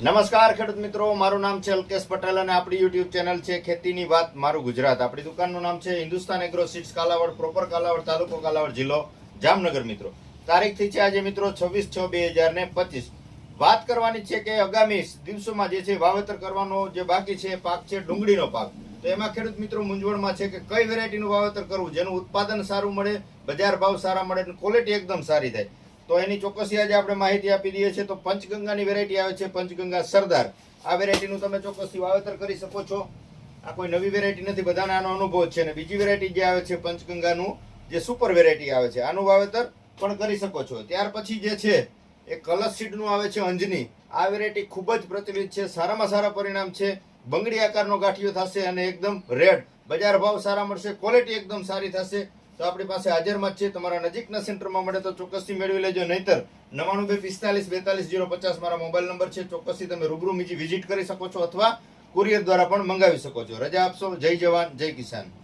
નમસ્કાર ખેડૂત મિત્રો, મારું નામ છે અલ્કેશ પટેલ અને આપણી યુટ્યુબ ચેનલ છે ખેતીની વાત, મારું ગુજરાત. આપણી દુકાનનું નામ છે Hindustan agro seeds Kalavad proper Kalavad, તાલુકો કાલાવડ જિલ્લો જામનગર મિત્રો. તારીખથી છે આજે મિત્રો છવ્વીસ છ બે હજાર ને પચીસ. વાત કરવાની છે કે આગામી દિવસોમાં જે છે વાવેતર કરવાનો જે બાકી છે, પાક છે, ડુંગળીનો પાક. તો એમાં ખેડૂત મિત્રો મૂંઝવણમાં છે કે કઈ વેરાયટીનું વાવેતર કરવું, જેનું ઉત્પાદન સારું મળે, બજાર ભાવ સારા મળે ક્વોલિટી એકદમ સારી થાય. તો એની ચોક્કસી આજે આપણે માહિતી આપી દઈએ છીએ. તો પંચગંગાની વેરાયટી આવે છે, પંચગંગા સરદાર. આ વેરાયટીનું તમે ચોક્કસથી વાવેતર કરી શકો છો. આ કોઈ નવી વેરાયટી નથી, બધાને આનો અનુભવ છે. અને બીજી વેરાયટી જે આવે છે, પંચગંગાનું, જે સુપર વેરાયટી આવે છે, આનું વાવેતર પણ કરી શકો છો. ત્યાર પછી જે છે, એ કલશ સીડનું આવે છે, અંજની. આ વેરાયટી ખૂબ જ પ્રચલિત છે, સારામાં સારા પરિણામ છે. બંગડી આકારનો ગાંઠિયો થશે અને એકદમ રેડ બજાર ભાવ સારા મળશે ક્વોલિટી એકદમ સારી થશે. તો આપણી પાસે હાજરમાં જ છે. તમારા નજીકના સેન્ટરમાં મળે તો ચોક્કસથી મેળવી લેજો. નહીતર નવાણું બે પિસ્તાલીસ બેતાલીસ જીરો પચાસ મારા મોબાઈલ નંબર છે. ચોક્કસથી તમે રૂબરૂ બીજી વિઝિટ કરી શકો છો અથવા કુરિયર દ્વારા પણ મંગાવી શકો છો. રજા આપશો. જય જવાન. જય કિસાન.